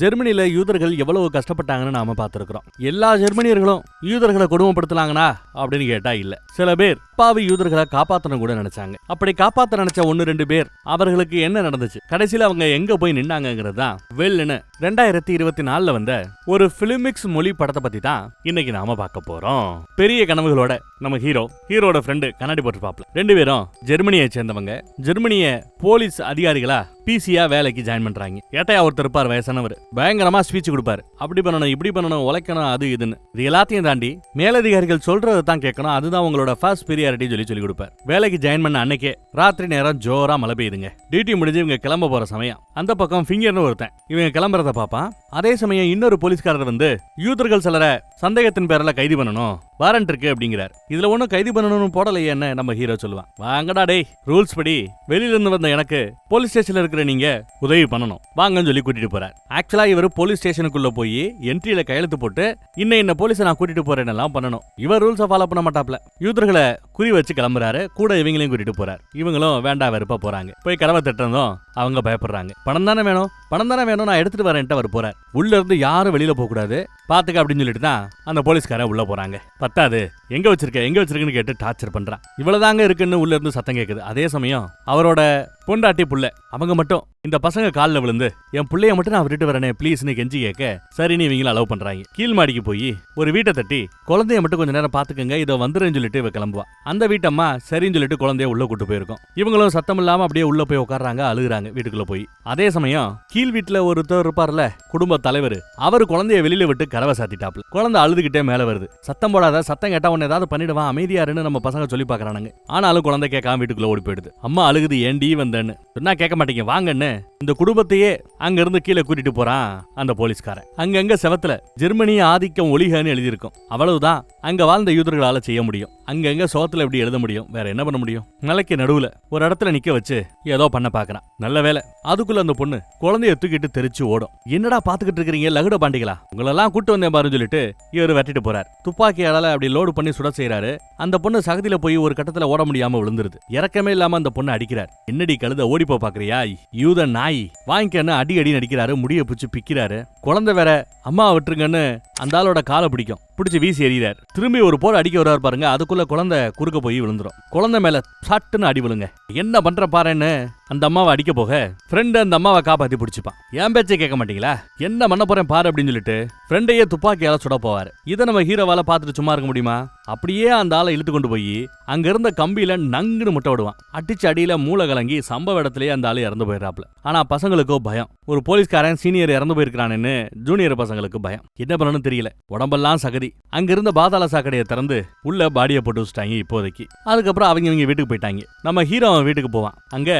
ஜெர்மனில யூதர்கள் எவ்வளவு கஷ்டப்பட்டாங்கன்னு நாம பார்த்திருக்கிறோம். எல்லா ஜெர்மனியர்களும் யூதர்களை கொடுமைப்படுத்தலாங்கனா அப்படின்னு கேட்டா இல்ல. சில பேர் பாவி யூதர்களை காப்பாத்தணும் கூட நினைச்சாங்க. அப்படி காப்பாத்த நினைச்ச ஒன்னு ரெண்டு பேர் அவர்களுக்கு என்ன நடந்துச்சு? கடைசியில அவங்க எங்க போய் நின்னாங்கிறது தான் வெள்ளுன்னு ரெண்டாயிரத்தி இருபத்தி நாலுல வந்த ஒரு பிலிமிக்ஸ் மொழி படத்தை பத்தி தான் இன்னைக்கு நாம பார்க்க போறோம். பெரிய கனவுகளோட நம்ம ஹீரோ ஹீரோட ஃப்ரெண்டு கண்ணாடி போட்டு போட்டுருப்பாப்ல. ரெண்டு பேரும் ஜெர்மனியை சேர்ந்தவங்க. ஜெர்மனிய போலீஸ் அதிகாரிகளா பிசியா வேலைக்கு ஜாயின் பண்றாங்க. ஏட்டையா ஒருத்தர் இருப்பார் வயசானவர். பயங்கரமா ஸ்பீச் கொடுப்பாரு. அப்படி பண்ணணும் இப்படி பண்ணணும் உழைக்கணும் அது இதுன்னு. இது எல்லாத்தையும் தாண்டி மேலதிகாரிகள் சொல்றதை தான் கேட்கணும். அதுதான் உங்களோட ஃபர்ஸ்ட் பிரியாரிட்டி சொல்லி சொல்லி கொடுப்பார். வேலைக்கு ஜாயின் பண்ண அன்னைக்கே ராத்திரி நேரம் ஜோரா மழை பெய்யுதுங்க. டியூட்டி முடிஞ்சு இவங்க கிளம்ப போற சமயம். அந்த பக்கம் ஃபிங்கர்னு ஒருத்தன். இவங்க கிளம்புறத பாப்பான் அதே சமயம் இன்னொரு போலீஸ்காரர் வந்து யூதர்கள் சிலரை சந்தேகத்தின் பேரில் கைது பண்ணணும். வாரண்ட் இருக்கு அப்படிங்கிறார். இதுல ஒண்ணும் கைது பண்ணணும்னு போடலையே என்ன? நம்ம ஹீரோ சொல்லுவான். வாங்கடா டேய் ரூல்ஸ் படி வெளியில இருந்து வந்த எனக்கு போலீஸ் ஸ்டேஷன்ல இருக்கிற நீங்க உதவி பண்ணணும். வாங்கன்னு சொல்லி கூட்டிட்டு போறார். ஆக்சுவலா இவர் போலீஸ் ஸ்டேஷனுக்குள்ள போய் என்ட்ரியில கையெழுத்து போட்டு இன்ன இன்ன போலீஸை நான் கூட்டிட்டு போறேன்னு எல்லாம் பண்ணணும். இவர் ரூல்ஸை ஃபாலோ பண்ண மாட்டாப்ல. யூதர்களை குறி வச்சு கிளம்புறாரு. கூட இவங்களையும் கூட்டிட்டு போறார். இவங்களும் வேண்டா வெறுப்பா போறாங்க. போய் கதவை தட்டதும் அவங்க பயப்படுறாங்க. பணம் தானே வேணும்? பணம் தானே வேணும் நான் எடுத்துட்டு வரேன்ட்டு அவர் போறார். உள்ள இருந்து யாரும் வெளியில போக கூடாது பாத்துக்க அப்படின்னு சொல்லிட்டு தான் அந்த போலீஸ்காரன் உள்ள போறாங்க. பத்தாது. எங்க வச்சிருக்க எங்க வச்சிருக்கன்னு கேட்டு டார்ச்சர் பண்றான். இவ்வளவுதாங்க இருக்குன்னு உள்ள இருந்து சத்தம் கேக்குது. அதே சமயம் அவரோட பொண்டாட்டி புள்ள அவங்க மட்டும். இந்த பசங்க காலில் விழுந்து என் பிள்ளைய மட்டும் நான் விட்டுட்டு வரேனே ப்ளீஸ்னு கெஞ்சி கேட்க. சரின்னு இவங்களும் அலோவ் பண்றாங்க. கீழ் மாடிக்கு போய் ஒரு வீட்டை தட்டி குழந்தைய மட்டும் கொஞ்ச நேரம் பாத்துக்கங்க இதோ வந்துருன்னு சொல்லிட்டு இவ கிளம்புவா. அந்த வீட்டம்மா சரின்னு சொல்லிட்டு குழந்தைய உள்ள கூட்டு போயிருக்கோம். இவங்களும் சத்தம் இல்லாம அப்படியே உள்ள போய் உட்காடுறாங்க அழுகுறாங்க வீட்டுக்குள்ள போய். அதே சமயம் கீழ் வீட்டுல ஒருத்தர் இருப்பார்ல குடும்ப தலைவர் அவர் குழந்தைய வெளியில விட்டு கரவை சாத்திட்டாப்ல. குழந்தை அழுதுகிட்டே மேல வருது. சத்தம் போடாத சத்தம் கேட்டா உன்னை ஏதாவது பண்ணிடுவான் அமைதியாருன்னு நம்ம பசங்க சொல்லி பாக்குறானுங்க ஆனாலும் குழந்தை கேட்காம வீட்டுக்குள்ள ஓடி போயிடுது. அம்மா அழுகுது ஏண்டி வந்தேன்னு சொன்னா கேட்க மாட்டீங்க வாங்கன்னு. இந்த குடும்பத்தையே அங்க இருந்து கீழே கூட்டிட்டு போறான் அந்த போலீஸ்காரன். அங்கங்க செவத்துல ஜெர்மனி ஆதிக்கம் ஒளிகன்னு எழுதியிருக்கும். அவ்வளவுதான் அங்க வாழ்ந்த யூதர்களால செய்ய முடியும். அங்கங்க சோத்துல எப்படி எழுத முடியும்? வேற என்ன பண்ண முடியும்? மலைக்கு நடுவுல ஒரு இடத்துல நிக்க வச்சு ஏதோ பண்ண பாக்குறான். நல்ல வேலை. அதுக்குள்ள அந்த பொண்ணு குழந்தைய தூக்கிட்டு தெரிச்சு ஓடும். என்னடா பாத்துக்கிட்டு இருக்கீங்க லகுட பாண்டிகளா? உங்களெல்லாம் கூட்டு வந்தேன் பாருன்னு சொல்லிட்டு இவர் வெட்டிட்டு போறார். துப்பாக்கியால அப்படி லோடு பண்ணி சுட செய்யறாரு அந்த பொண்ணு சகதியில போய் ஒரு கட்டத்துல ஓட முடியாம விழுந்துருது. இறக்கமே இல்லாம அந்த பொண்ணு அடிக்கிறார். என்னடி கழுத ஓடி போ பாக்குறியா? யூத நாய். வாங்கிக்கன்னு அடி அடி நடிக்கிறாரு முடிய பிடிச்சு பிக்கிறாரு. குழந்தை வேற அம்மா விட்டுருங்கன்னு அந்த ஆளோட காலை பிடிக்கும். பிடிச்சி வீசி எறிகிறார். திரும்பி ஒரு போர் அடிக்க வருவார் பாருங்க அதுக்குள்ள குழந்தை குறுக்க போய் விழுந்துரும். குழந்தை மேல சட்டுன்னு அடி விழுங்க. என்ன பண்ற பாருன்னு அந்த அம்மாவை அடிக்க போக ஃப்ரெண்டு அந்த அம்மாவை காப்பாத்தி பிடிச்சிப்பான். என் பேச்சை கேட்க மாட்டீங்களா? என்ன பண்ண போறேன் பாரு அப்படின்னு சொல்லிட்டு ஃப்ரெண்டையே துப்பாக்கியால சுட போவார். இதை நம்ம ஹீரோவால பார்த்துட்டு சும்மா இருக்க முடியுமா? அப்படியே அந்த ஆளை இழுத்து கொண்டு போய் அங்க இருந்த கம்பியில நங்குன்னு முட்டை விடுவான். அடிச்சு அடியில மூளை கலங்கி சம்பவ இடத்துலயே அந்த ஆளு இறந்து போயிடுறாப்ல ஆனா பசங்களுக்கோ பயம். ஒரு போலீஸ்காரன் சீனியர் இறந்து போயிருக்கிறான்னு ஜூனியர் பசங்களுக்கு பயம். என்ன பண்ணணும்னு தெரியல. உடம்பெல்லாம் சகதி. அங்க இருந்த பாதாள சாக்கடையை திறந்து உள்ள பாடியை போட்டு வச்சுட்டாங்க இப்போதைக்கு. அதுக்கப்புறம் அவங்க இவங்க வீட்டுக்கு போயிட்டாங்க. நம்ம ஹீரோ அவன் வீட்டுக்கு போவான். அங்க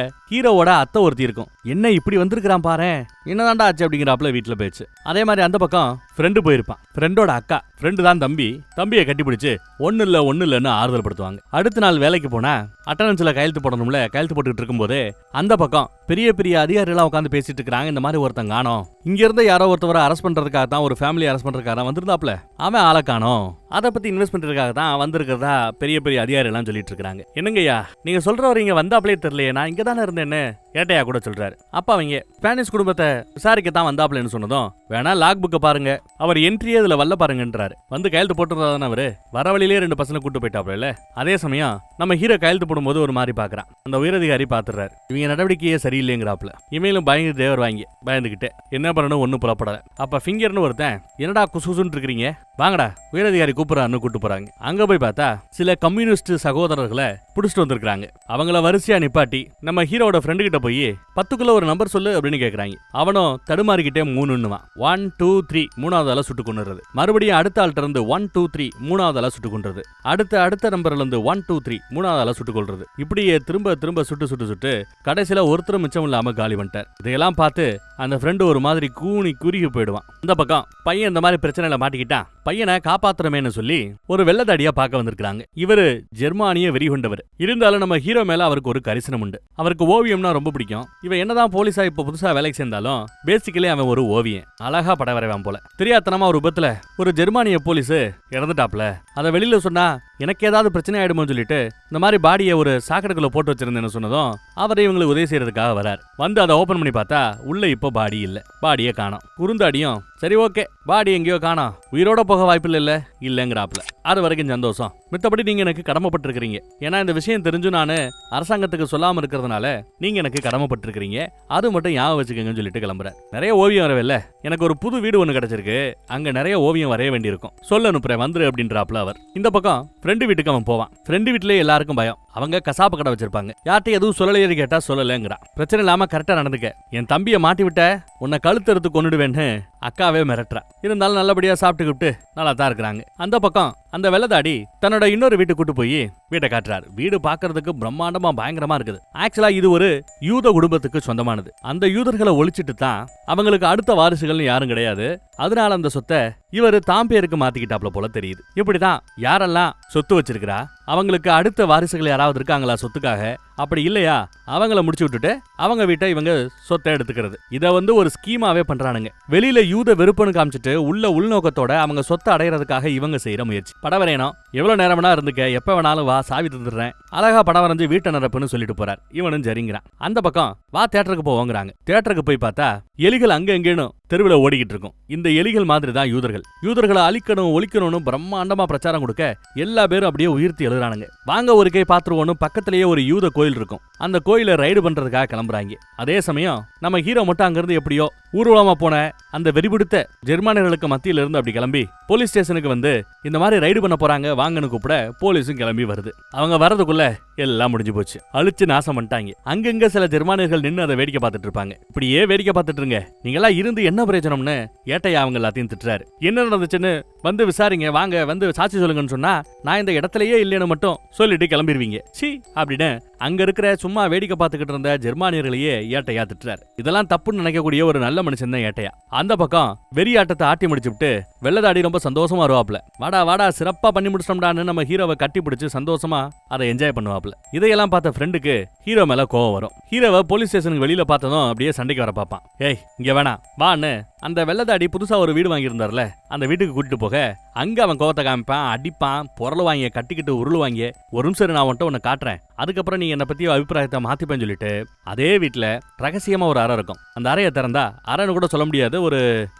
ஹீரோவோட அத்தை ஒருத்தி இருக்கும். என்ன இப்படி வந்திருக்கிறான் பாரு? என்னதான்டா ஆச்சு அப்படிங்கிறாப்புல வீட்டுல போயிடுச்சு. அதே மாதிரி அந்த பக்கம் ஃப்ரெண்டு போயிருப்பான். ஃப்ரெண்டோட அக்கா. ஃப்ரெண்டு தான் தம்பி. தம்பியை கட்டிப்பிடிச்சு ஒண்ணு இல்ல ஒண்ணு இல்லைன்னு ஆறுதல் படுத்துவாங்க அடுத்த நாள் வேலைக்கு போனா அட்டனன்ஸ்ல கையெழுத்து போடணும்ல கையெழுத்து போட்டுக்கிட்டு இருக்கும்போது அந்த பக்கம் பெரிய பெரிய அதிகாரிகளாம் உட்காந்து பேசிட்டு இருக்காங்க இந்த மாதிரி ஒருத்தன் காணோம். இங்கேருந்து யாரோ ஒருத்தவரை அரெஸ்ட் பண்றதுக்காக தான் ஒரு ஃபேமிலி அரெஸ்ட் பண்றதுக்காக தான் வந்திருந்தாப்ல அவன் ஆளை காணோம். அதை பத்தி இன்வெஸ்ட் பண்றதுக்காக தான் வந்திருக்கிறதா பெரிய பெரிய அதிகாரி எல்லாம் சொல்லிட்டு இருக்காங்க என்னங்கய்யா நீங்க சொல்றவர் வரீங்க வந்தாப்லே தெரியலையே நான் இங்க தானே ね。ஏட்டையா கூட சொல்றாரு. அப்ப அவங்க ஸ்பானிஷ் குடும்பத்தை விசாரிக்க தான் வந்தாப்லன்னு சொன்னதும் வேணா லாக் புக்கை பாருங்க. அவர் என்ட்ரியே இதுல வல்ல பாருங்கன்றாரு. வந்து கையெழுத்து போட்டுறதான அவரு? வர வழியிலே ரெண்டு பசங்க கூட்டு போயிட்டாப்ல அதே சமயம் நம்ம ஹீரோ கையெழுத்து போடும்போது ஒரு மாதிரி பாக்குறான். அந்த உயரதிகாரி பாத்துறாரு. இவங்க நடவடிக்கையே சரியில்லைங்கிறாப்ல. இவங்களும் பயந்து தேவர் வாங்கி பயந்துகிட்டு என்ன பண்ணணும்? ஒன்னும் புலப்படல. அப்ப ஃபிங்கர்னு ஒருத்தன் என்னடா குசுசுன்னு இருக்கிறீங்க? வாங்கடா. உயரதிகாரி கூப்பிடறான்னு கூட்டு போறாங்க. அங்க போய் பார்த்தா சில கம்யூனிஸ்ட் சகோதரர்களை புடிச்சிட்டு வந்திருக்காங்க அவங்கள வரிசையா நிப்பாட்டி நம்ம ஹீரோட ஃப்ரெண்டு கிட்ட போய் பத்துக்குள்ள ஒரு நம்பர் சொல்லு அப்படின்னு கேக்குறாங்க. அவனும் தடுமாறிக்கிட்டே மூணுன்னுவான் ஒன் டூ த்ரீ மூணாவது அலை சுட்டு கொண்டுறது மறுபடியும் அடுத்த ஆள்கிட்ட இருந்து ஒன் டூ த்ரீ மூணாவது அலை சுட்டு கொண்டுறது அடுத்த அடுத்த நம்பர்ல இருந்து ஒன் டூ த்ரீ மூணாவது அலை சுட்டு கொள்றது. இப்படியே திரும்ப திரும்ப சுட்டு சுட்டு சுட்டு கடைசியில ஒருத்தரும் மிச்சம் இல்லாம காலி பண்ணிட்டார். இதையெல்லாம் பார்த்து அந்த ஃப்ரெண்டு ஒரு மாதிரி கூனி குறுகி போயிடுவான். இந்த பக்கம் பையன் இந்த மாதிரி பிரச்சனையில மாட்டிக்கிட்டான். பையனை காப்பாத்துறமேன்னு சொல்லி ஒரு வெள்ளதாடியா பார்க்க வந்திருக்காங்க இவரு ஜெர்மானிய வெறி கொண்டவர் இருந்தாலும் நம்ம ஹீரோ மேல அவருக்கு ஒரு கரிசனம் உண்டு. அவருக்கு ஓவியம்னா ரொம்ப பிடிக்கும். இவன் என்னதான் போலீஸா இப்ப புதுசா வேலைக்கு சேர்ந்தாலும் பேசிக்கலி அவன் ஒரு ஓவியன். அழகா படம் வரைவான் போல. தெரியாதனமா ஒரு விபத்துல ஒரு ஜெர்மானிய போலீஸ் இறந்துட்டாப்ல. அதை வெளியில சொன்னா எனக்கு ஏதாவது பிரச்சனை ஆயிடுமோ சொல்லிட்டு இந்த மாதிரி பாடியை ஒரு சாக்கடைக்குள்ள போட்டு வச்சிருந்தேன்னு சொன்னதும் அவர் இவங்களுக்கு உதவி செய்யறதுக்காக வரார். வந்து அதை ஓபன் பண்ணி பார்த்தா உள்ள இப்போ பாடி இல்ல. பாடியை காணோம். குறுந்தாடியும் சரி ஓகே பாடி எங்கேயோ காணோம். உயிரோட போக வாய்ப்பு இல்ல? இல்லங்கிறாப்ல. அது வரைக்கும் சந்தோஷம். மித்தபடி நீங்க எனக்கு கடமைப்பட்டிருக்கிறீங்க. ஏன்னா இந்த விஷயம் தெரிஞ்சு நான் அரசாங்கத்துக்கு சொல்லாம இருக்கிறதுனால நீங்க எனக்கு கடமைப்பட்டிருக்கிறீங்க. அது மட்டும் ஞாபகம் வச்சுக்கோங்கன்னு சொல்லிட்டு கிளம்புற நிறைய ஓவியம் வரவில்ல? எனக்கு ஒரு புது வீடு ஒன்று கிடைச்சிருக்கு. அங்கே நிறைய ஓவியம் வரைய வேண்டியிருக்கும். சொல்ல அனுப்புறேன் வந்துரு அப்படின்றாப்ல அவர். இந்த பக்கம் ஃப்ரெண்டு வீட்டுக்கு அவன் போவான். ஃப்ரெண்டு வீட்லயே எல்லாருக்கும் பயம். அவங்க கசாப்பு கடை வச்சிருப்பாங்க. யார்கிட்ட எதுவும் சொல்லலையே கேட்டா சொல்லலைங்கிறான். பிரச்சனை இல்லாம கரெக்டா நடந்துக்க. என் தம்பியை மாட்டி விட்ட உன்னை கழுத்தறுத்து கொண்டுடுவேன்னு அக்காவே மிரட்டுறா. இருந்தாலும் நல்லபடியா சாப்பிட்டுக்கிட்டு நல்லா தான் இருக்கிறாங்க. அந்த பக்கம் அந்த வெள்ளதாடி தன்னோட இன்னொரு வீட்டுக்கு கூட்டு போய் வீட்டை காட்டுறாரு. வீடு பாக்குறதுக்கு பிரம்மாண்டமா பயங்கரமா இருக்குது. ஆக்சுவலா இது ஒரு யூத குடும்பத்துக்கு சொந்தமானது. அந்த யூதர்களை ஒழிச்சிட்டு தான் அவங்களுக்கு அடுத்த வாரிசுகள்னு யாரும் கிடையாது. அதனால அந்த சொத்தை இவர் தாம் பேருக்கு மாத்திக்கிட்டாப்ல போல தெரியுது. இப்படிதான் யாரெல்லாம் சொத்து வச்சிருக்கிறா? அவங்களுக்கு அடுத்த வாரிசுகள் யாராவது இருக்காங்களா சொத்துக்காக? அப்படி இல்லையா? அவங்கள முடிச்சு விட்டுட்டு அவங்க வீட்டை இவங்க சொத்தை எடுத்துக்கிறது. இத வந்து ஒரு ஸ்கீமாவே பண்றானுங்க. வெளியில யூத வெறுப்புன்னு காமிச்சிட்டு உள்ள உள்நோக்கத்தோட அவங்க சொத்தை அடையறதுக்காக இவங்க செய்யற முயற்சி. படம் வரையணும் எவ்வளவு நேரம் வேணா இருந்துக்க எப்ப வேணாலும் வா சாவி தந்துடுறேன். அழகா படம் வரைஞ்சு வீட்டை நிரப்புன்னு சொல்லிட்டு போறார். இவனும் சரிங்கிறான் அந்த பக்கம் வா தேட்டருக்கு போவோங்கிறாங்க. தேட்டருக்கு போய் பார்த்தா எலிகள் அங்க எங்கேனும் தெருவில் ஓடிக்கிட்டு இருக்கும். இந்த எலிகள் மாதிரி தான் யூதர்கள். யூதர்களை அழிக்கணும் ஒழிக்கணும்னு பிரம்மாண்டமா பிரச்சாரம் கொடுக்க எல்லா பேரும் அப்படியே உயிர்த்தி எழுதுறானுங்க. வாங்க ஒரு கை பாத்துருவோன்னு பக்கத்திலேயே ஒரு யூத கோயில் இருக்கும். அந்த கோயில ரைடு பண்றதுக்காக கிளம்புறாங்க. அதே சமயம் நம்ம ஹீரோ மட்டும் அங்கிருந்து எப்படியோ ஊர்வலமா போன அந்த வெறிபிடித்த ஜெர்மானியர்களுக்கு மத்தியில இருந்து அப்படி கிளம்பி போலீஸ் ஸ்டேஷனுக்கு வந்து இந்த மாதிரி ரைடு பண்ண போறாங்க வாங்கன்னு கூப்பிட போலீஸும் கிளம்பி வருது. அவங்க வர்றதுக்குள்ள எல்லாம் முடிஞ்சு போச்சு. அழிச்சு நாசம் பண்ணிட்டாங்க. அங்கங்க சில ஜெர்மானியர்கள் நின்று அதை வேடிக்கை பார்த்துட்டு இருப்பாங்க. இப்படியே வேடிக்கை பார்த்துட்டு இருங்க. எல்லாம் இருந்து என்ன பிரயோஜனம்னு? ஏட்டையா அவங்க எல்லாத்தையும் திட்டுறாரு. என்ன நடந்துச்சுன்னு வந்து விசாரிங்க வாங்க வந்து சாட்சி சொல்லுங்கன்னு சொன்னா நான் இந்த இடத்துலயே இல்லைன்னு மட்டும் சொல்லிட்டு கிளம்பிடுவீங்க. சி அப்படின்னு அங்க இருக்கிற சும்மா வேடிக்கை பார்த்துக்கிட்டு இருந்த ஜெர்மானியர்களையே ஏட்டையா திட்டுறாரு இதெல்லாம் தப்புன்னு நினைக்கக்கூடிய ஒரு நல்ல மனுஷன் தான் ஏட்டையா. அந்த பக்கம் வெறியாட்டத்தை ஆட்டி முடிச்சுட்டு வெள்ளதாடி ரொம்ப சந்தோஷமா வருவாப்ல வாடா வாடா சிறப்பா பண்ணி முடிச்சிட்டோம்டான்னு நம்ம ஹீரோவை கட்டி பிடிச்சு சந்தோஷமா அதை என்ஜாய் பண்ணுவாப்ல இதையெல்லாம் பார்த்த ஃப்ரெண்டுக்கு ஹீரோ மேல கோவம் வரும். ஹீரோவை போலீஸ் ஸ்டேஷனுக்கு வெளியில பார்த்ததும் அப்படியே சண்டைக்கு வர பார்ப்பான். ஏய் இங்க வேணாம் வான்னு அந்த வெள்ளதாடி புதுசா ஒரு வீடு வாங்கியிருந்தார்ல அந்த வீட்டுக்கு கூட்டிட்டு போக அங்க அவன் கோவத்தை காமிப்பான் அடிப்பான் பொருள் வாங்கிய கட்டிக்கிட்டு உருளுவாங்க ஒரு நிமிஷம் நான் உன்ட்ட உன்னை காட்டுறேன். அதுக்கப்புறம் நீ என்னை பற்றி அபிப்பிராயத்தை மாற்றிப்பேன்னு சொல்லிட்டு அதே வீட்டில் ரகசியமாக ஒரு அறை இருக்கும். அந்த அறையை திறந்தா அறைன்னு கூட சொல்ல முடியாது ஒரு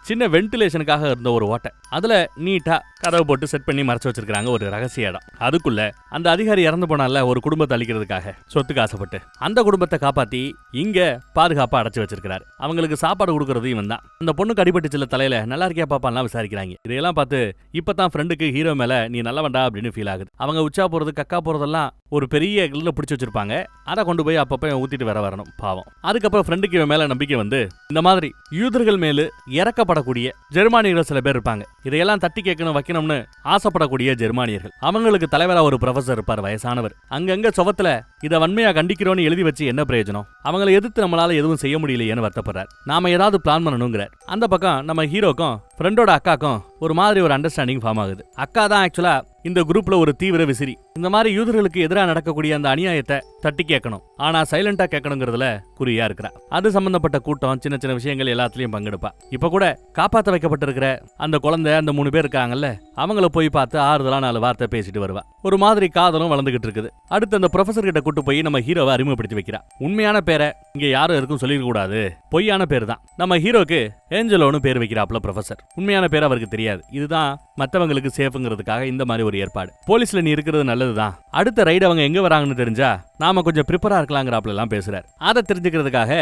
சின்ன வென்டிலேஷனுக்காக இருந்த ஒரு ஓட்டை. அதில் நீட்டாக கதவை போட்டு செட் பண்ணி மறைச்சு வச்சிருக்காங்க ஒரு ரகசிய இடம். அதுக்குள்ள அந்த அதிகாரி இறந்து போனால ஒரு குடும்பத்தை அழிக்கிறதுக்காக சொத்துக்கு ஆசைப்பட்டு அந்த குடும்பத்தை காப்பாத்தி இங்க பாதுகாப்பா அடைச்சு வச்சிருக்கிறார். அவங்களுக்கு சாப்பாடு கொடுக்கறது இவன் தான் அந்த பொண்ணுக்கு அடிபட்டுச்சுல தலையில நல்லா இருக்கியா பாப்பான்லாம்? விசாரிக்கிறாங்க. இதையெல்லாம் பார்த்து இப்பதான் ஃப்ரெண்டுக்கு ஹீரோ மேல நீ நல்லவன்டா அப்படின்னு ஃபீல் ஆகுது. அவங்க உச்சா போறது கக்கா போறதெல்லாம் ஒரு பெரிய பாட்டிலில் பிடிச்சி வச்சிருப்பாங்க. அதை கொண்டு போய் அப்பப்போ ஊற்றிட்டு ஊத்திட்டு வர வரணும் பாவம். அதுக்கப்புறம் ஃப்ரெண்டுக்கு இவன் மேலே நம்பிக்கை வந்து இந்த மாதிரி யூதர்கள் மேலு இறக்கப்படக்கூடிய ஜெர்மானியர்கள் சில பேர் இருப்பாங்க. இதையெல்லாம் தட்டி கேட்கணும் வைக்கணும்னு ஆசைப்படக்கூடிய ஜெர்மானியர்கள். அவங்களுக்கு தலைவராக ஒரு ப்ரொஃபசர் இருப்பார் வயசானவர். அங்கங்க சுவத்துல இதை வன்மையாக கண்டிக்கிறோன்னு எழுதி வச்சு என்ன பிரயோஜனம்? அவங்கள எதிர்த்து நம்மளால எதுவும் செய்ய முடியலையேன்னு வருத்தப்படுறார். நாம ஏதாவது பிளான் பண்ணணுங்கிறார். அந்த பக்கம் நம்ம ஹீரோக்கும் ஃப்ரெண்டோட அக்காக்கும் ஒரு மாதிரி ஒரு அண்டர்ஸ்டாண்டிங் ஃபார்ம் ஆகுது. அக்கா தான் ஆக்சுவலா இந்த குரூப்ல ஒரு தீவிர விசிறி. இந்த மாதிரி யூதர்களுக்கு எதிராக நடக்கக்கூடிய அந்த அநியாயத்தை தட்டி கேட்கணும். ஆனா சைலண்டா கேட்கணுங்கிறதுல குறியா இருக்கிறா. அது சம்பந்தப்பட்ட கூட்டம் சின்ன சின்ன விஷயங்கள் எல்லாத்துலயும் பங்கெடுப்பா. இப்ப கூட காப்பாத்த வைக்கப்பட்டிருக்கிற அந்த குழந்தை அந்த மூணு பேர் இருக்காங்கல்ல அவங்கள போய் பார்த்து ஆறுதலா நாலு வார்த்தை பேசிட்டு வருவா. ஒரு மாதிரி காதலும் வளர்ந்துகிட்டு இருக்குது. அடுத்து அந்த ப்ரொஃபசர் கிட்ட கூட்டு போய் நம்ம ஹீரோவை அறிமுகப்படுத்தி வைக்கிறா. உண்மையான பேரை இங்க யாரும் இருக்கும் சொல்லிடக்கூடாது பொய்யான பேர் தான். நம்ம ஹீரோக்கு ஏஞ்சலோன்னு பேர் வைக்கிறாப்ல ப்ரொஃபசர் உண்மையான பேர் அவருக்கு தெரியாது. இதுதான் மற்றவங்களுக்கு சேஃபுங்கிறதுக்காக இந்த மாதிரி ஒரு ஏற்பாடு. போலீஸ்ல நீ இருக்கிறது நல்லதுதான். அடுத்த ரைடு அவங்க எங்க வராங்கன்னு தெரிஞ்சா நாம கொஞ்சம் ப்ரிப்பராக இருக்கலாங்கிறாப்ல எல்லாம் பேசுறாரு. அதை தெரிஞ்சுக்கிறதுக்காக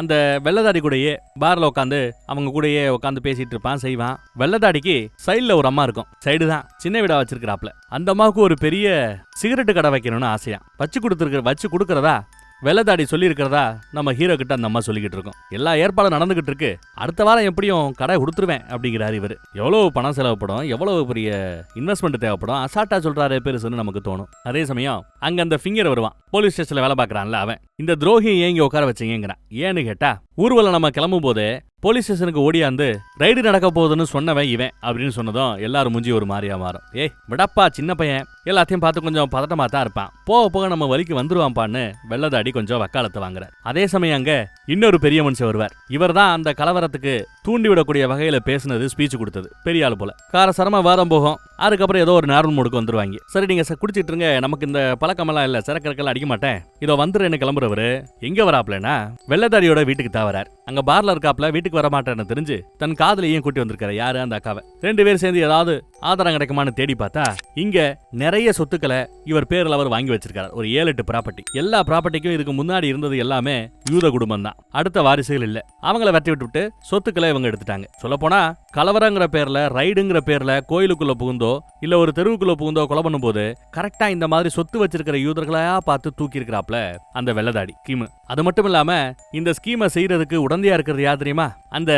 அந்த வெள்ளதாடி கூடயே பார்ல உட்காந்து அவங்க கூடயே உட்காந்து பேசிட்டு இருப்பான் செய்வான். வெள்ளதாடிக்கு சைடுல ஒரு அம்மா இருக்கும். சைடு தான். சின்ன வீடா வச்சிருக்கிறாப்ல அந்த அம்மாவுக்கு ஒரு பெரிய சிகரெட்டு கடை வைக்கணும்னு ஆசையா வச்சு கொடுத்துருக்க வச்சு கொடுக்கறதா வெள்ளதாடி சொல்லியிருக்கிறதா நம்ம ஹீரோ கிட்ட அந்த அம்மா சொல்லிக்கிட்டு இருக்கோம். எல்லா ஏற்பாடும் நடந்துகிட்டு இருக்கு. அடுத்த வாரம் எப்படியும் கடை கொடுத்துருவேன் அப்படிங்கிறாரு இவர். எவ்வளவு பணம் செலவுப்படும் எவ்வளவு பெரிய இன்வெஸ்ட்மெண்ட் தேவைப்படும் அசால்ட்டா சொல்றாரு பெருசுன்னு நமக்கு தோணும். அதே சமயம் அங்க அந்த ஃபிங்கர் வருவான். போலீஸ் ஸ்டேஷன்ல வேலை பார்க்கறான்ல அவன். இந்த துரோகி ஏன் இங்க உட்கார வச்சீங்கிறான் ஏன்னு கேட்டா ஊர்வலம் நம்ம கிளம்பும் போது போலீஸ் ஸ்டேஷனுக்கு ஓடியாந்து ரைடு நடக்க போகுதுன்னு சொன்னவன் இவன் அப்படின்னு சொன்னதும் எல்லாரும் முஞ்சி ஒரு மாதிரியா மாறும். ஏய் விடப்பா சின்ன பையன். எல்லாத்தையும் பார்த்து கொஞ்சம் பதட்டமா தான் இருப்பான். போக போக நம்ம வலிக்கு வந்துருவான்ப்பான்னு வெள்ளதாடி கொஞ்சம் வக்காலத்தை வாங்குறார். அதே சமயம் அங்க இன்னொரு பெரிய மனுஷன் வருவார். இவர் தான் அந்த கலவரத்துக்கு தூண்டி விடக்கூடிய வகையில பேசுனது ஸ்பீச் கொடுத்தது. பெரிய ஆள் போல. காரசரமா வாரம் போகும். அதுக்கப்புறம் ஏதோ ஒரு நார்மல் மூடுக்கு வந்துருவாங்க. சரி நீங்க குடிச்சிட்டு இருங்க. நமக்கு இந்த பழக்கமெல்லாம் இல்ல. சிறக்கறக்கெல்லாம் அடிக்க மாட்டேன். இதோ வந்துருன்னு கிளம்புறவரு. எங்க வராப்லனா? வெள்ளதாரியோட வீட்டுக்கு தான் வரார் அங்க பார்ல இருக்காப்ல வீட்டுக்கு வர மாட்டேன்னு தெரிஞ்சு தன் காதலையும் கூட்டி வந்திருக்காரு. யாரு? அந்த அக்காவை. ரெண்டு பேரும் சேர்ந்து ஏதாவது ஆதாரம் கிடைக்குமான்னு தேடி பார்த்தா இங்க நிறைய சொத்துக்களை இவர் பேர்ல அவர் வாங்கி வச்சிருக்காரு. ஒரு ஏழு எட்டு ப்ராப்பர்ட்டி எல்லா ப்ராப்பர்ட்டிக்கும் இதுக்கு முன்னாடி இருந்தது எல்லாமே யூத குடும்பம் தான் அடுத்த வாரிசுகள் இல்ல. அவங்கள வெட்டி விட்டுவிட்டு சொத்துக்களை இவங்க எடுத்துட்டாங்க. சொல்ல போனா கலவரங்கிற பேர்ல ரைடுங்கிற பேர்ல கோயிலுக்குள்ள புகுந்தோ இல்ல ஒரு தெருவுக்குள்ள புகுந்தோ கொலை பண்ணும்போது கரெக்டா இந்த மாதிரி சொத்து வச்சிருக்கிற யூதர்களையா பார்த்து தூக்கி இருக்கிறாப்ல அந்த வெள்ளதாடி கிமு. அது மட்டும் இல்லாம இந்த ஸ்கீமை செய்யறதுக்கு உடந்தையா இருக்கிறது யார் தெரியுமா? அந்த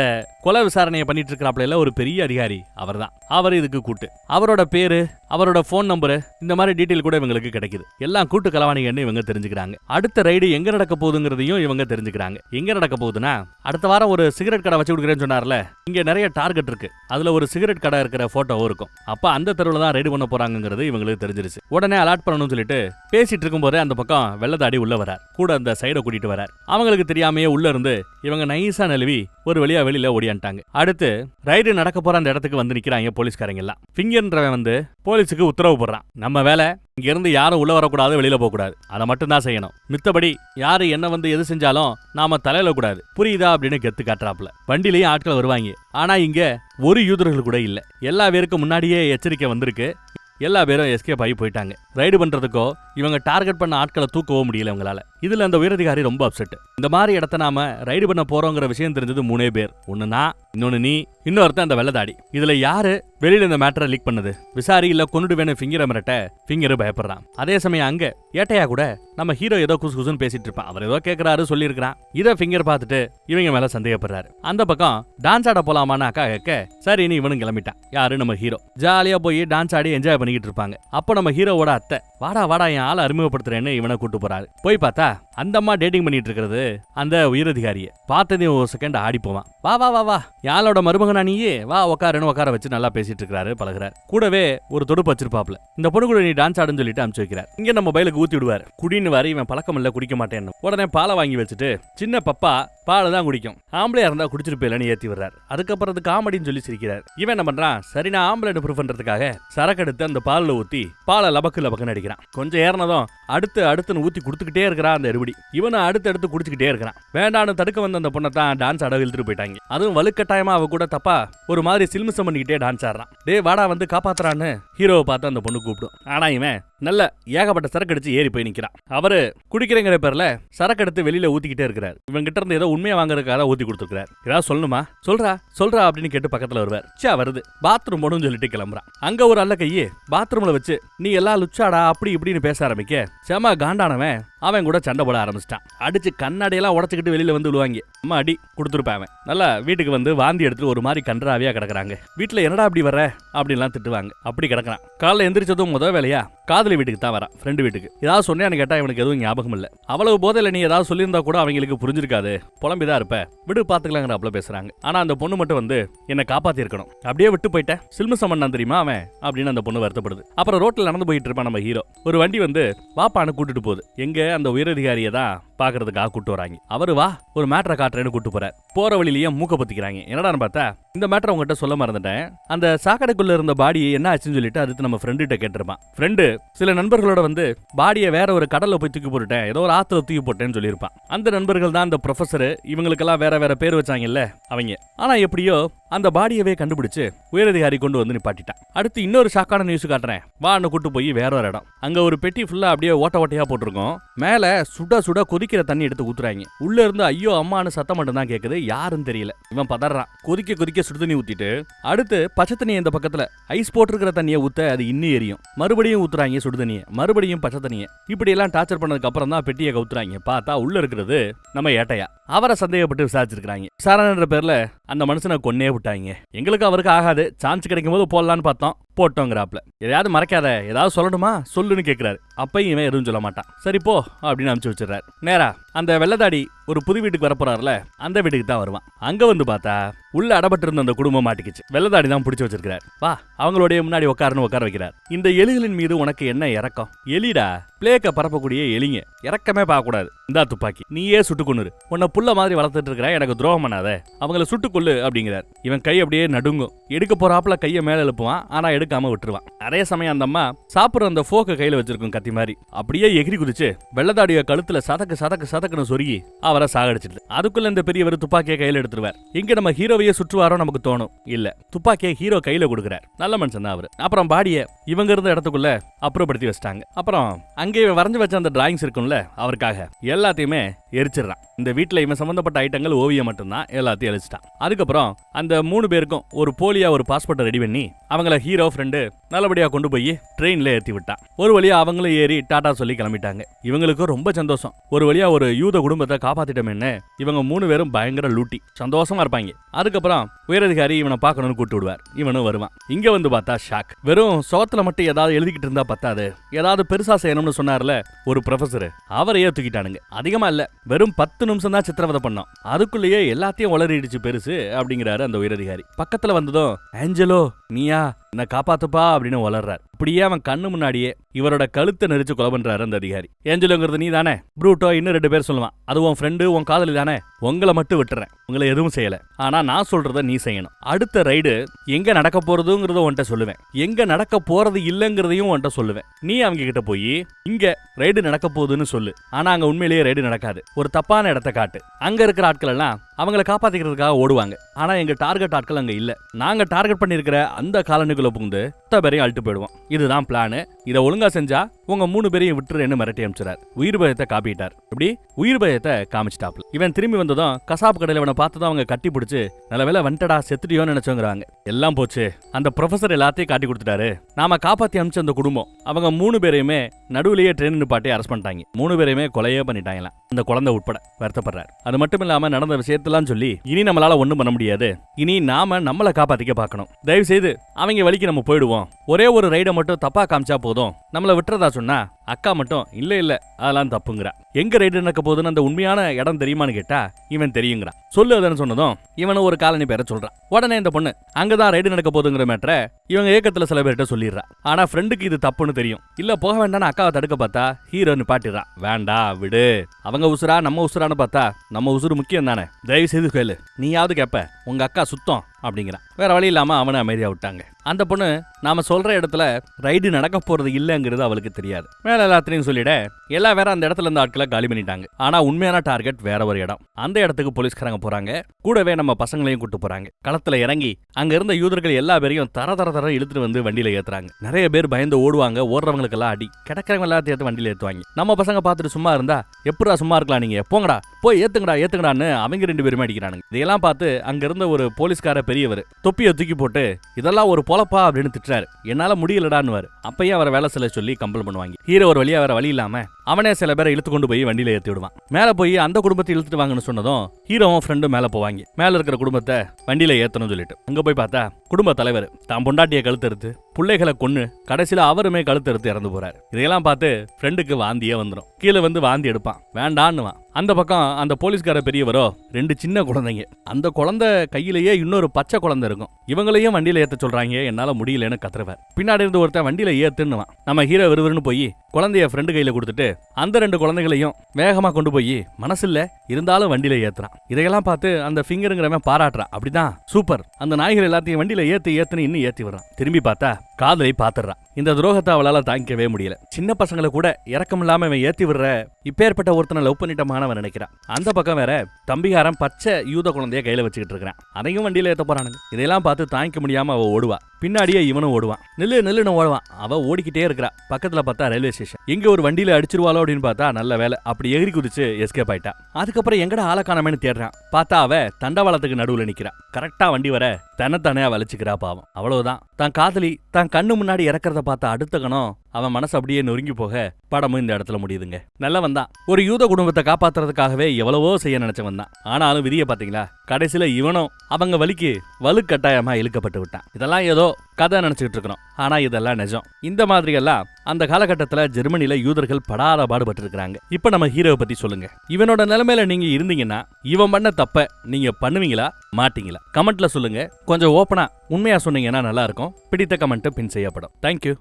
கொலை விசாரணையை பண்ணிட்டு இருக்கிறாப்ல ஒரு பெரிய அதிகாரி அவர் தான் அவர் இதுக்கு கூட்டு. அவரோட பேரு அவரோட ஃபோன் நம்பரு இந்த மாதிரி டீட்டெயில் கூட இவங்களுக்கு கிடைக்குது. எல்லாம் கூட்டு கலவாணிகன்னு இவங்க தெரிஞ்சுக்கிறாங்க. அடுத்த ரைடு எங்க நடக்க போகுதுங்கிறதையும் இவங்க தெரிஞ்சுக்கிறாங்க. எங்க நடக்க போகுதுன்னா அடுத்த வாரம் ஒரு சிகரெட் கடை வச்சு கொடுக்குறேன்னு சொன்னார்ல இங்க நிறைய டார்கெட் இருக்கு. அதுல ஒரு சிகரெட் கடை இருக்கிற போட்டோவும் இருக்கும். அப்ப அந்த தெருவில் தான் ரைடு பண்ண போறாங்கிறது இவங்களுக்கு தெரிஞ்சிருச்சு. உடனே அலாட் பண்ணணும்னு சொல்லிட்டு பேசிட்டு இருக்கும்போதே அந்த பக்கம் வெள்ளதாடி உள்ள வரார். கூட அந்த சைடை கூட்டிட்டு வரார். அவங்களுக்கு தெரியாமையே உள்ள இருந்து இவங்க நைஸா நழுவி ஒரு வழியா வெளியில ஓடியான்ட்டாங்க. அடுத்து ரைடு நடக்க போற அந்த இடத்துக்கு வந்து நிக்கிறாங்க போலீஸ்காரங்க எல்லாம். ஃபிங்கர்ன்றவன் வந்து போலீஸுக்கு உத்தரவு போடுறான். நம்ம வேலை இங்க இருந்து யாரும் உள்ள வரக்கூடாது வெளியில போக கூடாது அதை மட்டும் தான் செய்யணும். மித்தபடி யாரு என்ன வந்து எது செஞ்சாலும் நாம தலையில கூடாது. புரியுதா அப்படின்னு கெத்து காட்டுறாப்புல. வண்டிலையும் ஆட்கள் வருவாங்க. ஆனா இங்க ஒரு யூதர்கள் கூட இல்ல. எல்லா பேருக்கும் முன்னாடியே எச்சரிக்கை வந்திருக்கு. எல்லா பேரும் எஸ்கேப் ஆகி போயிட்டாங்க. ரைடு பண்றதுக்கோ இவங்க டார்கெட் பண்ண ஆட்களை தூக்கவும் முடியல இவங்களால. இதுல அந்த உயரதிகாரி ரொம்ப அப்செட் இந்த மாதிரி இடத்த நாம ரைடு பண்ண போறோங்கிற விஷயம் தெரிஞ்சது மூணே பேர். ஒன்னு நான் இன்னொன்னு நீ இன்னொருத்தன் அந்த வெள்ளதாடி. இதுல யாரு வெளியில இந்த மேட்டரை லீக் பண்ணது? விசாரி இல்ல கொண்டுட்டு வேணும் ஃபிங்கரை மிரட்ட ஃபிங்கரு பயப்படுறான். அதே சமயம் அங்க ஏட்டையா கூட நம்ம ஹீரோ ஏதோ குசு குசுன்னு பேசிட்டு இருப்பான். அவர் ஏதோ கேக்குறாரு சொல்லியிருக்கிறான். இதை ஃபிங்கர் பார்த்துட்டு இவங்க மேல சந்தேகப்படுறாரு. அந்த பக்கம் டான்ஸ் ஆட போலாமான்னு அக்கா கேட்க சரி நீ இவனும் கிளம்பிட்டான். யாரு? நம்ம ஹீரோ ஜாலியா போய் டான்ஸ் ஆடி என்ஜாய் பண்ணிக்கிட்டு இருப்பாங்க. அப்போ நம்ம ஹீரோவோட அத்தை வாடா வாடா என் ஆளை அறிமுகப்படுத்துறேன்னு இவனை கூட்டு போறாரு. போய் பார்த்தா kita. அந்த அம்மா டேட்டிங் பண்ணிட்டு இருக்கிறது அந்த உயரதிகாரியை. பார்த்ததே ஒரு செகண்ட் ஆடி போவான். வா வா வா வா. யாழோட மருமகனா நீயே? வா உக்காருன்னு உட்கார வச்சு நல்லா பேசிட்டு இருக்காரு பழகிறார். கூடவே ஒரு தொடுப்பு வச்சிருப்பாப்ல இந்த பொண்ணு கூட நீ டான்ஸ் ஆடுன்னு சொல்லிட்டு அனுப்பிச்சு வைக்கிறார். இங்க நம்ம பயிலுக்கு ஊத்தி விடுவார். குடின்னு வர இவன் பழக்கம் இல்ல குடிக்க மாட்டேன்னு. உடனே பாலை வாங்கி வச்சுட்டு சின்ன பப்பா பாலை தான் குடிக்கும். ஆம்பளையா இருந்தா குடிச்சிருப்பேலன்னு ஏத்தி விடுறாரு. அதுக்கப்புறம் அது காமெடின்னு சொல்லி சிரிக்கிறார். இவன் என்ன பண்றான்? சரி நான் ஆம்பளை ப்ரூஃப் பண்றதுக்காக சரக்கு எடுத்து அந்த பால்ல ஊத்தி பாலை லபக்கு லபக்குன்னு அடிக்கிறான். கொஞ்சம் ஏறினதும் அடுத்து அடுத்துன்னு ஊத்தி கொடுத்துக்கிட்டே இருக்கிறான் அந்த மறுபடி இவனை அடுத்தடுத்து குடிச்சுக்கிட்டே இருக்கிறான். வேண்டான்னு தடுக்க வந்த அந்த பொண்ணை தான் டான்ஸ் ஆட இழுத்துட்டு போயிட்டாங்க. அதுவும் வலுக்கட்டாயமா அவ கூட தப்பா ஒரு மாதிரி சில்மிசம் பண்ணிக்கிட்டே டான்ஸ் ஆடுறான். டே வாடா வந்து காப்பாத்துறான்னு ஹீரோவை பார்த்து அந்த பொண்ணு கூப்பிடும். ஆனா இவன் நல்ல ஏகப்பட்ட சரக்கு அடிச்சு ஏறி போய் நிக்கிறான். அவரு குடிக்கிறேங்கிற பேர்ல சரக்கு எடுத்து வெளியில ஊத்திக்கிட்டே இருக்கிறார். இவன் கிட்ட இருந்து ஏதோ உண்மையா வாங்குறதுக்காக ஊத்தி கொடுத்துருக்காரு ஏதாவது சொல்லணுமா? சொல்றா சொல்றா அப்படின்னு கேட்டு பக்கத்துல வருவார். சே வருது. பாத்ரூம் போடும் சொல்லிட்டு கிளம்புறான். அங்க ஒரு அல்ல கையே பாத்ரூம்ல வச்சு நீ எல்லாம் லுச்சாடா அப்படி இப்படின்னு பேச ஆரம்பிக்க. செம காண்டானவன். அவன் கூட சண்டை போட ஆரம்பிச்சிட்டான். அடிச்சு கண்ணாடியெல்லாம் உடச்சிக்கிட்டு வெளியில வந்து விழுவாங்க அம்மா அடி கொடுத்துருப்பேன் அவன். நல்லா வீட்டுக்கு வந்து வாந்தி எடுத்துட்டு ஒரு மாதிரி கன்றாவியா கிடக்குறாங்க. வீட்டுல என்னடா அப்படி வர்ற? அப்படின்லாம் திட்டுவாங்க. அப்படி கிடக்குறான். காலைல எந்திரிச்சதும் முதல் வேலையா? காதலி வீட்டுக்கு தான் வரான் ஃப்ரெண்டு வீட்டுக்கு. ஏதாவது சொன்னேன்னு கேட்டா இவனுக்கு எதுவும் ஞாபகம் இல்லை. அவ்வளவு போதையில நீ ஏதாவது சொல்லியிருந்தா கூட அவங்களுக்கு புரிஞ்சிருக்காது. புலம்பிதான் இருப்ப. விடு பாத்துக்கலாங்கிற பேசுறாங்க. ஆனா அந்த பொண்ணு மட்டும் வந்து என்ன காப்பாத்தி இருக்கணும் அப்படியே விட்டு போயிட்ட சில்மு சம்மன் தெரியுமா அவன்? அப்படின்னு அந்த பொண்ணு வருத்தப்படுது. அப்புறம் ரோட்ல நடந்து போயிட்டு இருப்பான் நம்ம ஹீரோ. ஒரு வண்டி வந்து வாப்பான்னு கூட்டிட்டு போகுது. எங்க அந்த உயரதிகாரியை தான் பாக்குறதுக்காக கூட்டு வராங்க. அவரு வா ஒரு மேட்ரை காட்டுறேன்னு கூட்டு போறார். போற வழியிலேயே மூக்க பத்திக்கிறாங்க. என்னடான்னு பார்த்தா இந்த மேட்டர் அவங்ககிட்ட சொல்ல மறந்துட்டேன். அந்த சாக்கடைக்குள்ள இருந்த பாடி என்ன ஆச்சுன்னு சொல்லிட்டு அடுத்து நம்ம ஃப்ரெண்டு கிட்ட கேட்டிருப்பான். ஃப்ரெண்டு சில நண்பர்களோட வந்து பாடியை வேற ஒரு கடல்ல போய் தூக்கி போட்டுட்டேன். ஏதோ ஒரு ஆத்துல தூக்கி போட்டேன்னு சொல்லியிருப்பான். அந்த நண்பர்கள் தான் அந்த ப்ரொஃபசர் இவங்களுக்கெல்லாம் வேற வேற பேர் வச்சாங்கல்ல அவங்க. ஆனா எப்படியோ அந்த பாடியவே கண்டுபிடிச்சு உயரதிகாரி கொண்டு வந்து நிப்பாட்டிட்டான். அடுத்து இன்னொரு ஷாக்கான நியூஸ் காட்டுறேன். வான்னு கூட்டு போய் வேற ஒரு இடம். அங்க ஒரு பெட்டி ஃபுல்லா அப்படியே ஓட்ட ஓட்டையா போட்டிருக்கோம். மேல சுட சுட கொதிக்கிற தண்ணி எடுத்து ஊத்துறாங்க. உள்ள இருந்து ஐயோ அம்மான்னு சத்தம் மட்டும் தான் கேக்குது. யாருன்னு தெரியல. இவன் பதறான். கொதிக்க கொதிக்க சுடு தண்ணி ஊத்திட்டு அடுத்து பச்சை தண்ணி இந்த பக்கத்துல ஐஸ் போட்டிருக்கிற தண்ணியை ஊத்த அது இன்னும் எரியும். மறுபடியும் ஊத்துறாங்க சுடு தண்ணியை மறுபடியும் பச்சை தண்ணியை. இப்படி எல்லாம் டார்ச்சர் பண்ணதுக்கு அப்புறம் தான் பெட்டியை கவுத்துறாங்க. பார்த்தா உள்ள இருக்கிறது நம்ம ஏட்டையா. அவரை சந்தேகப்பட்டு விசாரிச்சிருக்காங்க விசாரணைன்ற பேர்ல அந்த மனுஷனை கொன்னே விட்டாங்க. எங்களுக்கு அவருக்கு ஆகாது. சான்ஸ் கிடைக்கும் போது போடலான்னு பார்த்தோம். போட்டோங்கிறாப்ல எதையாவது மறைக்காத. ஏதாவது சொல்லணுமா? சொல்லுன்னு கேட்கிறாரு அப்பையும் இவன் எதுவும் சொல்ல மாட்டான். சரி போ அப்படின்னு அனுப்பிச்சு வச்சிடறாரு. நேரா அந்த வெள்ளதாடி ஒரு புது வீட்டுக்கு வரப்போறாருல அந்த வீட்டுக்கு தான் வருவான். அங்க வந்து பார்த்தா உள்ள அடப்பட்டு இருந்த அந்த குடும்பம் மாட்டிக்கிச்சு. வெள்ளதாடி தான் பிடிச்சி வச்சிருக்காரு வா அவங்களுடைய முன்னாடி உட்காருன்னு உட்கார வைக்கிறார். இந்த எலிகளின் மீது உனக்கு என்ன இறக்கம் எலிடா பிளேக்க பரப்பக்கூடிய எலிங்க. இறக்கமே பார்க்க கூடாது இந்தா துப்பாக்கி. நீயே சுட்டு கொண்டுரு உன்னை புள்ள மாதிரி வளர்த்துட்டு இருக்கிற எனக்கு துரோகம் பண்ணாத. அவங்கள சுட்டு கொள்ளு அப்படிங்கிறார். இவன் கை அப்படியே நடுங்கும். எடுக்க போறாப்புல கையை மேல எழுப்புவான். ஆனா எடுக்காம விட்டுருவான். அதே சமயம் அந்த அம்மா சாப்பிடுற அந்த போக்க கையில வச்சிருக்கும் கத்தி மாதிரி. அப்படியே எகிரி குதிச்சு வெள்ளதாடிய கழுத்துல சதக்கு சதக்கு சதக்குன்னு சொருகி அவரை சாகடிச்சிட்டு அதுக்குள்ள இந்த பெரியவர் துப்பாக்கியை கையில எடுத்துருவார். இங்க நம்ம ஹீரோவையே சுற்றுவாரோ நமக்கு தோணும். இல்ல. துப்பாக்கியை ஹீரோ கையில கொடுக்குறார். நல்ல மனுஷன் தான் அவரு. அப்புறம் பாடிய இவங்க இருந்த இடத்துக்குள்ள அப்புறப்படுத்தி வச்சிட்டாங்க. அப்புறம் அங்கே வரைஞ்சு வச்ச அந்த டிராயிங்ஸ் இருக்கும்ல அவருக்காக. எல்லாத்தையுமே எரிச்சிடுறான். இந்த வீட்ல இவன் சம்பந்தப்பட்ட ஐட்டங்கள் ஓவியம் மட்டும்தான் எல்லாத்தையும் அழிச்சிட்டான். அதுக்கப்புறம் அந்த மூணு பேருக்கும் ஒரு போலியா ஒரு பாஸ்போர்ட்டை ரெடி பண்ணி அவங்கள ஹீரோ ஃப்ரெண்டு நல்லபடியாக கொண்டு போய் ட்ரெயினில் ஏற்றி விட்டான் ஒரு வழியாக அவங்களும் ஏறி டாட்டா சொல்லி கிளம்பிட்டாங்க. இவங்களுக்கும் ரொம்ப சந்தோஷம். ஒரு வழியாக ஒரு யூத குடும்பத்தை காப்பாத்திட்டோமேன்னு இவங்க மூணு பேரும் பயங்கர லூட்டி சந்தோஷமாக இருப்பாங்க. அதுக்கப்புறம் உயரதிகாரி இவனை பார்க்கணும்னு கூப்பிட்டு விடுவார். இவனும் வருவான். இங்கே வந்து பார்த்தா ஷாக். வெறும் சோத்துல மட்டும் ஏதாவது எழுதிக்கிட்டு இருந்தால் பத்தாது. ஏதாவது பெருசாக செய்யணும்னு சொன்னார்ல ஒரு ப்ரொஃபசர் அவரையே தூக்கிட்டானுங்க. அதிகமாக இல்லை. வெறும் பத்து நிமிஷம் தான் சித்திரவதை பண்ணோம். அதுக்குள்ளேயே எல்லாத்தையும் உளறிடுச்சு பெருசு அப்படிங்கிறாரு அந்த உயரதிகாரி. பக்கத்தில் வந்ததும் ஆஞ்சலோ நீயா நான் காப்பாத்துப்பா அப்படின்னு வளர்றார் அப்படியே அவன் கண்ணு முன்னாடியே இவரோட கழுத்தை நெரிச்சு கொலை பண்றாரு அந்த அதிகாரி. ஏஞ்சலுங்கிறது நீ தானே ப்ரூட்டோ இன்னும் ரெண்டு பேர் சொல்லுவான். அது உன் ஃப்ரெண்டு உன் காதலி தானே? உங்களை மட்டும் விட்டுறேன். உங்களை எதுவும் செய்யல. ஆனா நான் சொல்றத நீ செய்யணும். அடுத்த ரைடு எங்க நடக்க போறதுங்கிறத உன்கிட்ட சொல்லுவேன். எங்க நடக்க போறது இல்லைங்கிறதையும் உன்கிட்ட சொல்லுவேன். நீ அவங்க கிட்ட போய் இங்க ரைடு நடக்க போகுதுன்னு சொல்லு. ஆனா அங்க உண்மையிலேயே ரைடு நடக்காது. ஒரு தப்பான இடத்த காட்டு. அங்க இருக்கிற ஆட்கள் எல்லாம் அவங்கள காப்பாத்திக்கிறதுக்காக ஓடுவாங்க. ஆனா எங்க டார்கெட் ஆட்கள் அங்க இல்ல. நாங்க டார்கெட் பண்ணிருக்கிற அந்த காலனிக்குள்ள புகுந்து பேரையும் அழுட்டு போயிடுவோம். இதுதான் பிளானு இதை ஒழுங்கா செஞ்சா உங்க மூணு பேரையும் விட்டுறேன்னு மிரட்டி அனுப்பிச்சார் உயிர் பயத்தை காப்பிட்டார். இப்படி உயிர் பயத்தை காமிச்சிட்டாப்ல இவன் திரும்பி வந்ததும் கசாப்பு கடையில் இவனை பார்த்ததும் அவங்க கட்டி பிடிச்சி நல்ல வேலை வந்துட்டடா செத்துட்டியோன்னு நினைச்சோங்கிறாங்க. எல்லாம் போச்சு. அந்த ப்ரொஃபசர் எல்லாத்தையும் காட்டி கொடுத்துட்டாரு. நாம காப்பாத்தி அமிச்ச அந்த குடும்பம் அவங்க மூணு பேரையுமே நடுவுலயே ட்ரெயின் நிப்பாட்டி அரெஸ்ட் பண்ணிட்டாங்க. மூணு பேரையுமே கொலையே பண்ணிட்டாங்களாம் அந்த குழந்தை உட்பட வருத்தப்படுறாரு. அது மட்டும் இல்லாம நடந்த விஷயத்தெல்லாம் சொல்லி இனி நம்மளால ஒண்ணும் பண்ண முடியாது. இனி நாம நம்மளை காப்பாத்திக்க பார்க்கணும். தயவு செய்து அவங்க வழிக்கு நம்ம போயிடுவோம். ஒரே ஒரு ரைடை மட்டும் தப்பா காமிச்சா போதும். நம்மளை விட்டுறதா சொன்னா அக்கா மட்டும் இல்ல இல்ல அதெல்லாம் தப்புங்கிறா. எங்க ரைடு நடக்க போகுதுன்னு அந்த உண்மையான இடம் தெரியுமான்னு கேட்டா இவன் தெரியுங்கிறான் சொல்லு அதுன்னு சொன்னதும் இவனை ஒரு காலனி பேரை சொல்றான். உடனே இந்த பொண்ணு அங்கதான் ரைடு நடக்க போகுதுங்கிற மேட்ரை இவங்க ஏக்கத்துல சில பேர்கிட்ட சொல்லிடுறா. ஆனா ஃப்ரெண்டுக்கு இது தப்புன்னு தெரியும். இல்ல போக வேண்டாம்னு அக்காவை தடுக்க பார்த்தா ஹீரோ நிப்பாட்டிடுறான் வேண்டா விடு. அவங்க உசுரா நம்ம உசுரான்னு பார்த்தா நம்ம உசுறு முக்கியம் தானே. தயவு செய்து கேளு. நீயாவது கேப்ப உங்க அக்கா சுத்தம் அப்படிங்கிறான். வேற வழி இல்லாம அவனை அமைதியா விட்டாங்க. அந்த பொண்ணு நாம சொல்ற இடத்துல ரைடு நடக்க போறது இல்லைங்கிறது அவளுக்கு தெரியாது. மேல எல்லாத்தையும் சொல்லிட எல்லா வேற அந்த இடத்துல இருந்த ஆட்களை காலி பண்ணிட்டாங்க. ஆனா உண்மையான டார்கெட் வேற ஒரு இடம். அந்த இடத்துக்கு போலீஸ்காரங்க போறாங்க. கூடவே நம்ம பசங்களையும் கூட்டு போறாங்க. களத்துல இறங்கி அங்க இருந்த யூதர்கள் எல்லா பேரையும் தர தர தர இழுத்துட்டு வந்து வண்டியில ஏத்துறாங்க. நிறைய பேர் பயந்து ஓடுவாங்க. ஓடுறவங்களுக்கு எல்லாம் அடி. கிடக்கிறவங்க எல்லாத்தையும் ஏத்து வண்டியில ஏத்துவாங்க. நம்ம பசங்க பார்த்துட்டு சும்மா இருந்தா எப்படா சும்மா இருக்கலாம் நீங்க? போங்கடா. போய் ஏத்துங்கடா ஏத்துங்கடான்னு அவங்க ரெண்டு பேருமே அடிக்கிறானுங்க. இதையெல்லாம் பார்த்து அங்க இருந்த ஒரு போலீஸ்கார பெரியவர் தொப்பியை தூக்கி போட்டு இதெல்லாம் ஒரு பொழப்பா அப்படின்னு திட்டுறாரு. என்னால முடியலடான்னு அப்பயே அவரை வேலை செய்ய சொல்லி கம்பல் பண்ணுவாங்க. ஹீரோ ஒரு வழியா வேற வழி இல்லாம அவனே சில பேரை இழுத்து கொண்டு போய் வண்டியில ஏத்தி விடுவான். மேல போய் அந்த குடும்பத்தை இழுத்துட்டு வாங்கன்னு சொன்னதும் ஹீரோவும் ஃப்ரெண்டும் மேல போவாங்க. மேல இருக்கிற குடும்பத்தை வண்டியில ஏத்தணும்னு சொல்லிட்டு. அங்க போய் பார்த்தா குடும்ப தலைவர் தான் பொண்டாட்டிய கழுத்தறுத்து பிள்ளைகளை கொன்று கடைசியில் அவருமே கழுத்தறுத்து இறந்து போறாரு. இதையெல்லாம் பார்த்து ஃப்ரெண்டுக்கு வாந்தியே வந்துடும் கீழே வந்து வாந்தி எடுப்பான். வேண்டான்னுவான். அந்த பக்கம் அந்த போலீஸ்கார பெரியவரோ ரெண்டு சின்ன குழந்தைங்க. அந்த குழந்தை கையிலேயே இன்னொரு பச்சை குழந்தை இருக்கும். இவங்களையும் வண்டியில ஏத்த சொல்றாங்க. என்னால முடியலன்னு கத்துறவர். பின்னாடி இருந்து ஒருத்தன் வண்டியில ஏத்துன்னுவான். நம்ம ஹீரோ விறுவிறுன்னு போய் குழந்தைய ஃப்ரெண்டு கையில கொடுத்துட்டு அந்த ரெண்டு குழந்தைகளையும் வேகமா கொண்டு போய் மனசில்ல இருந்தாலும் வண்டியில ஏத்துறான். இதையெல்லாம் பார்த்து அந்த ஃபிங்கருங்கிறவன் பாராட்டுறான். அப்படிதான் சூப்பர். அந்த நாய்கள் எல்லாத்தையும் வண்டியில ஏத்து ஏத்துன்னு இன்னும் ஏத்தி விடுறான். திரும்பி பார்த்தா காதலை பாத்துறான் இந்த துரோகத்தை அவளால தாங்கிக்கவே முடியல. சின்ன பசங்களை கூட இறக்கம் இல்லாமல் இவன் ஏத்தி விடுற இப்பேற்பட்ட ஒருத்தனை லவ் பண்ணிட்டமானவன் நினைக்கிறான். அந்த பக்கம் வேற தம்பிகாரன் பச்சை யூத குழந்தைய கையில வச்சுக்கிட்டு இருக்கிறான். அதையும் வண்டியில ஏத்த போறானுங்க. இதெல்லாம் பார்த்து தாங்கிக்க முடியாம அவ ஓடுவா. பின்னாடியே இவனும் ஓடுவான். நில்லு நில்லுன்னு ஓடுவான். அவ ஓடிக்கிட்டே இருக்கிறா. பக்கத்துல பார்த்தா ரயில்வே ஸ்டேஷன் எங்க ஒரு வண்டியில அடிச்சிருவாளோ அப்படின்னு பார்த்தா நல்ல வேலை. அப்படி எகிரி குதிச்சு எஸ்கேப் ஆயிட்டா. அதுக்கப்புறம் எங்கடா ஆளை தேடுறான். பார்த்தா அவ தண்டவாளத்துக்கு நடுவுல நிக்கிறா. கரெக்டா வண்டி வர தன்னைத்தானே வலிச்சுக்கிறா பாவம். அவ்வளவுதான். தான் காதலி தான் கண்ணு முன்னாடி இறக்குறத பார்த்த அடுத்த கணம் அவன் மனசு அப்படியே நொறுங்கி போக படமும் இந்த இடத்துல முடியுதுங்க. நல்லவன் தான் ஒரு யூத குடும்பத்தை காப்பாத்துறதுக்காகவே எவ்வளவோ செய்ய நினைச்சவன் தான் ஆனாலும் விதியை பாத்தீங்களா கடைசியில இவனும் அவங்க வலிக்கு வலுக்கட்டாயமா இழுக்கப்பட்டு விட்டான். இதெல்லாம் ஏதோ கதை நினைச்சுக்கிட்டு இருக்கணும் ஆனா இதெல்லாம் நிஜம். இந்த மாதிரி எல்லாம் அந்த காலகட்டத்தில் ஜெர்மனியில யூதர்கள் படாத பாடுபட்டு இருக்கிறாங்க இப்ப நம்ம ஹீரோவை பத்தி சொல்லுங்க. இவனோட நிலைமையில நீங்க இருந்தீங்கன்னா இவன் பண்ண தப்ப நீங்க பண்ணுவீங்களா? மாட்டீங்களா? கமெண்ட்ல சொல்லுங்க. கொஞ்சம் ஓப்பனா உண்மையா சொன்னீங்கன்னா நல்லா இருக்கும். பிடித்த கமெண்ட் பின் செய்யப்படும். தேங்க்யூ